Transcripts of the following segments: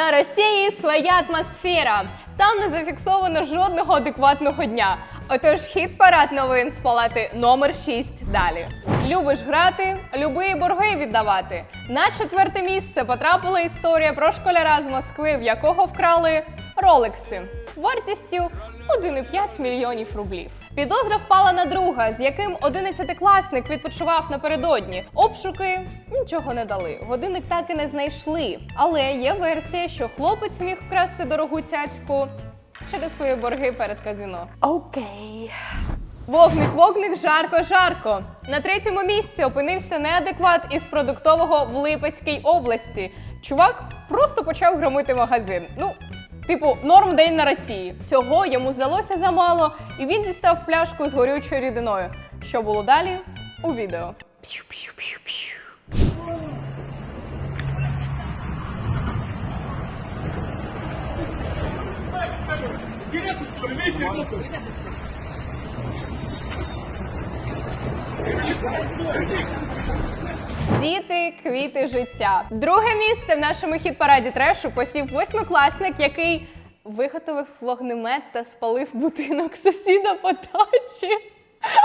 На Росії своя атмосфера. Там не зафіксовано жодного адекватного дня. Отож, хід парад новин з палати номер 6 далі. Любиш грати, люби борги віддавати. На четверте місце потрапила історія про школяра з Москви, в якого вкрали ролекси вартістю 1,5 мільйонів рублів. Підозра впала на друга, з яким 11-класник відпочивав напередодні. Обшуки нічого не дали. Годинник так і не знайшли. Але є версія, що хлопець міг вкрасти дорогу цяцьку через свої борги перед казино. Окей. Вогник, вогник, жарко, жарко. На третьому місці опинився неадекват із продуктового в Липецькій області. Чувак просто почав громити магазин. Ну, типу, норм день на Росії. Цього йому здалося замало, і він дістав пляшку з горючою рідиною. Що було далі? У відео. Діти, квіти життя. Друге місце в нашому хіт-параді трешу посів восьмикласник, який виготовив вогнемет та спалив будинок сусіда по дачі.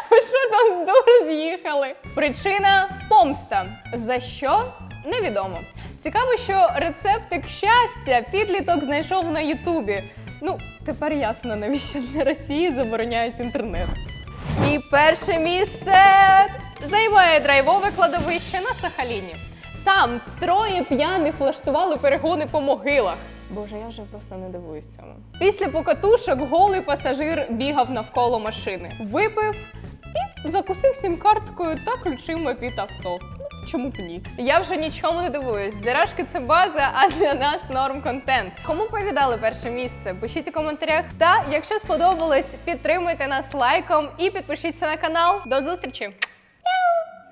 Що там з з'їхали? Причина помста. За що? Невідомо. Цікаво, що рецептик щастя підліток знайшов на Ютубі. Ну, тепер ясно, навіщо для Росії забороняють інтернет. І перше місце займає драйвове кладовище на Сахаліні. Там троє п'яних влаштували перегони по могилах. Боже, я вже просто не дивуюсь цьому. Після покатушок голий пасажир бігав навколо машини, випив і закусив сім карткою та ключима від авто. Ну, Чому б ні? Я вже нічому не дивуюсь. Дирашки це база, а для нас норм контент. Кому повідали перше місце? Пишіть у коментарях. Та якщо сподобалось, підтримуйте нас лайком і підпишіться на канал. До зустрічі!